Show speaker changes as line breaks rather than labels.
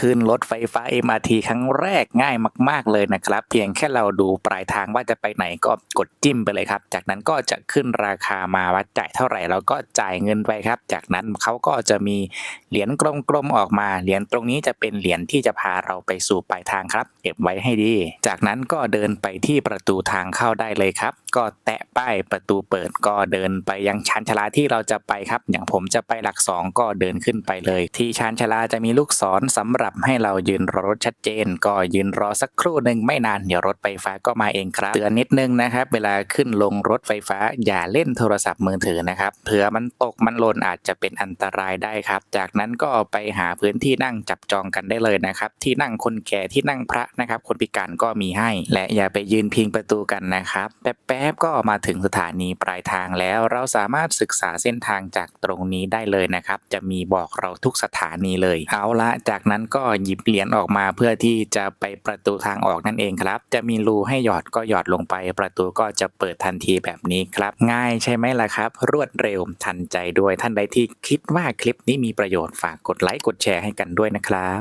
ขึ้นรถไฟฟ้า MRT ครั้งแรกง่ายมาก ๆเลยนะครับ เพียงแค่เราดูปลายทางว่าจะไปไหนก็กดจิ้มไปเลยครับ จากนั้นก็จะขึ้นราคามาว่าจ่ายเท่าไหร่เราก็จ่ายเงินไปครับ จากนั้นเขาก็จะมีเหรียญกลมๆออกมา เหรียญตรงนี้จะเป็นเหรียญที่จะพาเราไปสู่ปลายทางครับ เก็บไว้ให้ดี จากนั้นก็เดินไปที่ประตูทางเข้าได้เลยครับก็แตะป้ายประตูเปิดก็เดินไปยังชานชลาที่เราจะไปครับ อย่างผมจะไปหลักสองก็เดินขึ้นไปเลย ที่ชานชลาจะมีลูกศรสำหรับให้เรายืนรอรถชัดเจน ก็ยืนรอสักครู่หนึ่งไม่นานเดี๋ยวรถไฟฟ้าก็มาเองครับ เตือนนิดนึงนะครับ เวลาขึ้นลงรถไฟฟ้าอย่าเล่นโทรศัพท์มือถือนะครับเผื่อมันตกมันหล่นอาจจะเป็นอันตรายได้ครับ จากนั้นก็ไปหาพื้นที่นั่งจับจองกันได้เลยนะครับ ที่นั่งคนแก่ที่นั่งพระนะครับ คนพิการก็มีให้ และอย่าไปยืนพิงประตูกันนะครับแป๊บๆก็มาถึงสถานีปลายทางแล้วเราสามารถศึกษาเส้นทางจากตรงนี้ได้เลยนะครับ จะมีบอกเราทุกสถานีเลย เอาละจากนั้นก็หยิบเหรียญออกมาเพื่อที่จะไปประตูทางออกนั่นเองครับ จะมีรูให้หยอดก็หยอดลงไป ประตูก็จะเปิดทันทีแบบนี้ครับ ง่ายใช่ไหมล่ะครับ รวดเร็วทันใจด้วยท่านใดที่คิดว่าคลิปนี้มีประโยชน์ฝากกดไลค์กดแชร์ให้กันด้วยนะครับ